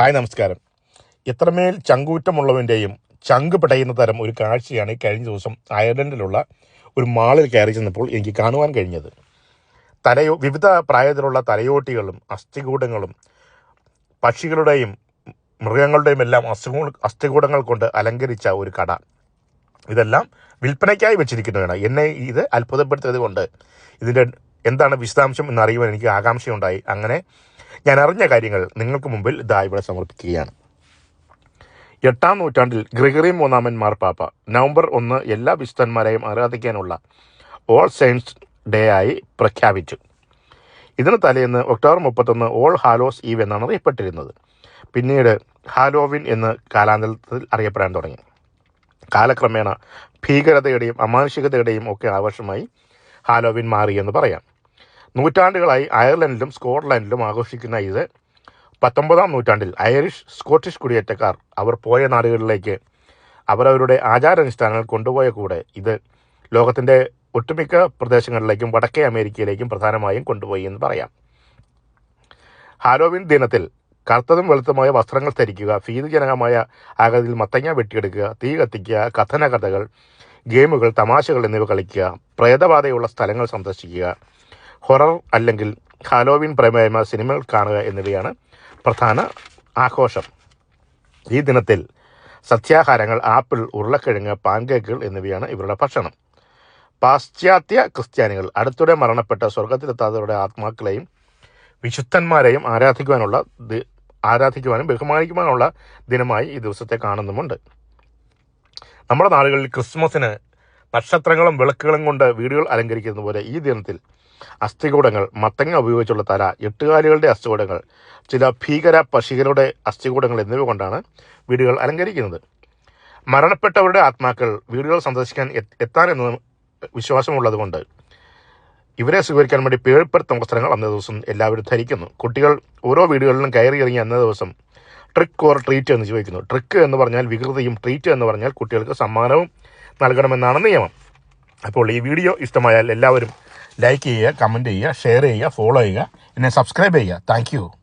Hi നമസ്കാരം. എത്രമേൽ ചങ്കൂറ്റമുള്ളവന്റെയും ചങ്ക് പിടയുന്ന തരം ഒരു കാഴ്ചയാണ് കഴിഞ്ഞ ദിവസം അയർലൻഡിലുള്ള ഒരു മാളിൽ കയറി ചെന്നപ്പോൾ എനിക്ക് കാണുവാൻ കഴിഞ്ഞത്. തലയോ വിവിധ പ്രായത്തിലുള്ള തലയോട്ടികളും അസ്ഥികൂടങ്ങളും പക്ഷികളുടെയും മൃഗങ്ങളുടെയും എല്ലാം അസ്ഥികൂ അസ്ഥികൂടങ്ങൾ കൊണ്ട് അലങ്കരിച്ച ഒരു കട. ഇതെല്ലാം വിൽപ്പനയ്ക്കായി വെച്ചിരിക്കുന്നതാണ്. എന്നെ ഇത് അത്ഭുതപ്പെടുത്തിയത് കൊണ്ട് ഇതിന്റെ എന്താണ് വിശദാംശം എന്നറിയുവാൻ എനിക്ക് ആകാംക്ഷയുണ്ടായി. അങ്ങനെ ഞാൻ അറിഞ്ഞ കാര്യങ്ങൾ നിങ്ങൾക്ക് മുമ്പിൽ ഇതാ ഇവിടെ സമർപ്പിക്കുകയാണ്. എട്ടാം നൂറ്റാണ്ടിൽ ഗ്രിഗറി മൂന്നാമൻ മാർപ്പാപ്പ നവംബർ ഒന്ന് എല്ലാ വിശുദ്ധന്മാരെയും ആരാധിക്കാനുള്ള ഓൾ സയൻസ് ഡേ ആയി പ്രഖ്യാപിച്ചു. ഇതിന് തലേന്ന് ഒക്ടോബർ മുപ്പത്തൊന്ന് ഓൾ ഹാലോസ് ഈവ് എന്നാണ് അറിയപ്പെട്ടിരുന്നത്. പിന്നീട് ഹാലോവിൻ എന്ന് കാലാന്തരത്തിൽ അറിയപ്പെടാൻ തുടങ്ങി. കാലക്രമേണ ഭീകരതയുടെയും അമാനുഷികതയുടെയും ഒക്കെ ആവശ്യമായി ഹാലോവിൻ മാറി എന്ന് പറയാം. നൂറ്റാണ്ടുകളായി അയർലൻഡിലും സ്കോട്ട്ലൻഡിലും ആഘോഷിക്കുന്ന ഇത് പത്തൊമ്പതാം നൂറ്റാണ്ടിൽ ഐറിഷ് സ്കോട്ടിഷ് കുടിയേറ്റക്കാർ അവർ പോയ നാടുകളിലേക്ക് അവരവരുടെ ആചാരാനുഷ്ഠാനങ്ങൾ കൊണ്ടുപോയ കൂടെ ഇത് ലോകത്തിന്റെ ഒട്ടുമിക്ക പ്രദേശങ്ങളിലേക്കും വടക്കേ അമേരിക്കയിലേക്കും പ്രധാനമായും കൊണ്ടുപോയി എന്ന് പറയാം. ഹാലോവിൻ ദിനത്തിൽ കറുത്തതും വെളുത്തതുമായ വസ്ത്രങ്ങൾ ധരിക്കുക ഭീതിജനകമായ ആകൃതിയിൽ മത്തങ്ങ വെട്ടിയെടുക്കുക തീ കത്തിക്കുക കഥന കഥകൾ ഗെയിമുകൾ തമാശകൾ എന്നിവ കളിക്കുക പ്രേതബാധയുള്ള സ്ഥലങ്ങൾ സന്ദർശിക്കുക ഹൊറർ അല്ലെങ്കിൽ ഹാലോവിൻ പ്രമേയമ സിനിമകൾ കാണുക എന്നിവയാണ് പ്രധാന ആഘോഷം. ഈ ദിനത്തിൽ സസ്യാഹാരങ്ങൾ ആപ്പിൾ ഉരുളക്കിഴങ്ങ് പാൻകേക്കുകൾ എന്നിവയാണ് ഇവരുടെ ഭക്ഷണം. പാശ്ചാത്യ ക്രിസ്ത്യാനികൾ അടുത്തിടെ മരണപ്പെട്ട സ്വർഗത്തിലെത്താത്തവരുടെ ആത്മാക്കളെയും വിശുദ്ധന്മാരെയും ആരാധിക്കുവാനുള്ള ആരാധിക്കുവാനും ബഹുമാനിക്കുവാനുള്ള ദിനമായി ഈ ദിവസത്തെ കാണുന്നുമുണ്ട്. നമ്മുടെ നാടുകളിൽ ക്രിസ്മസിന് നക്ഷത്രങ്ങളും വിളക്കുകളും കൊണ്ട് വീടുകൾ അലങ്കരിക്കുന്ന പോലെ ഈ ദിനത്തിൽ അസ്ഥികൂടങ്ങൾ മത്തങ്ങ ഉപയോഗിച്ചുള്ള തല എട്ടുകാലികളുടെ അസ്ഥികൂടങ്ങൾ ചില ഭീകര പശികളുടെ അസ്ഥികൂടങ്ങൾ എന്നിവ കൊണ്ടാണ് വീടുകൾ അലങ്കരിക്കുന്നത്. മരണപ്പെട്ടവരുടെ ആത്മാക്കൾ വീടുകൾ സന്ദർശിക്കാൻ എത്താനെന്ന് വിശ്വാസമുള്ളതുകൊണ്ട് ഇവരെ സ്വീകരിക്കാൻ വേണ്ടി പേഴ്പ്പെടുത്ത വസ്ത്രങ്ങൾ അന്നേ ദിവസം എല്ലാവരും ധരിക്കുന്നു. കുട്ടികൾ ഓരോ വീടുകളിലും കയറി ഇറങ്ങി അന്നേ ദിവസം ട്രിക്ക് ഓർ ട്രീറ്റ് എന്ന് ചോദിക്കുന്നു. ട്രിക്ക് എന്ന് പറഞ്ഞാൽ വികൃതിയും ട്രീറ്റ് എന്ന് പറഞ്ഞാൽ കുട്ടികൾക്ക് സമ്മാനവും നൽകണമെന്നാണ് നിയമം. അപ്പോൾ ഈ വീഡിയോ ഇഷ്ടമായാൽ എല്ലാവരും ലൈക്ക് ചെയ്യുക കമന്റ് ചെയ്യുക ഷെയർ ചെയ്യുക ഫോളോ ചെയ്യുക. എന്നെ സബ്സ്ക്രൈബ് ചെയ്യുക. താങ്ക്